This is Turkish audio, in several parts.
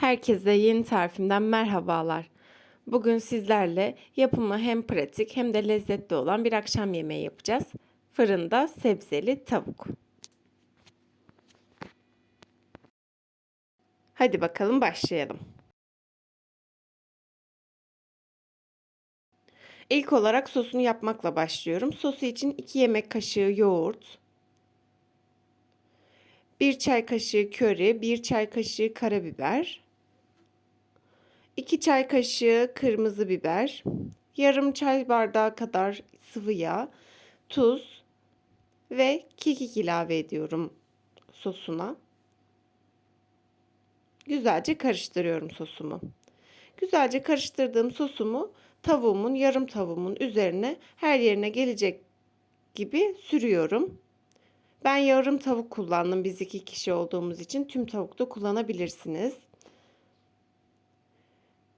Herkese yeni tarifimden merhabalar. Bugün sizlerle yapımı hem pratik hem de lezzetli olan bir akşam yemeği yapacağız. Fırında sebzeli tavuk. Hadi bakalım başlayalım. İlk olarak sosunu yapmakla başlıyorum. Sosu için 2 yemek kaşığı yoğurt, 1 çay kaşığı köri, 1 çay kaşığı karabiber, 2 çay kaşığı kırmızı biber, yarım çay bardağı kadar sıvı yağ, tuz ve kekik ilave ediyorum sosuna. Güzelce karıştırıyorum sosumu. Güzelce karıştırdığım sosumu tavuğumun, yarım tavuğumun üzerine her yerine gelecek gibi sürüyorum. Ben yarım tavuk kullandım biz iki kişi olduğumuz için. Tüm tavuk da kullanabilirsiniz.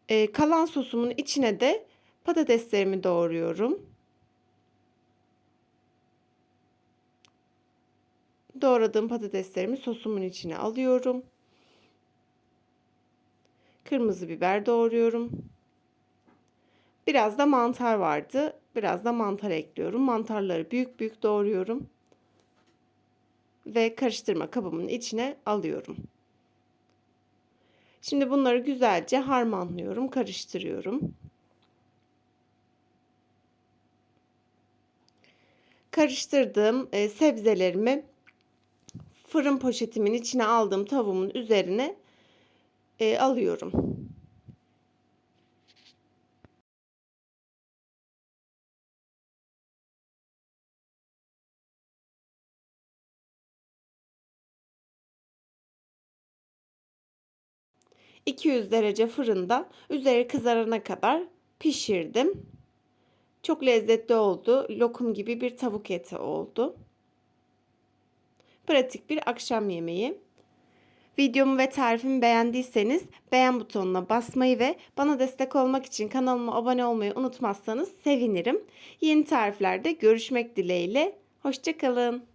Ee, kalan sosumun içine de patateslerimi doğruyorum. Doğradığım patateslerimi sosumun içine alıyorum. Kırmızı biber doğruyorum. Biraz da mantar vardı. Biraz da mantar ekliyorum. Mantarları büyük büyük doğruyorum. Ve karıştırma kabımın içine alıyorum. Şimdi bunları güzelce harmanlıyorum, karıştırıyorum. Karıştırdığım e, sebzelerimi fırın poşetimin içine aldığım tavuğumun üzerine e, alıyorum. 200 derece fırında üzeri kızarana kadar pişirdim. Çok lezzetli oldu. Lokum gibi bir tavuk eti oldu. Pratik bir akşam yemeği. Videomu ve tarifimi beğendiyseniz beğen butonuna basmayı ve bana destek olmak için kanalıma abone olmayı unutmazsanız sevinirim. Yeni tariflerde görüşmek dileğiyle. Hoşçakalın.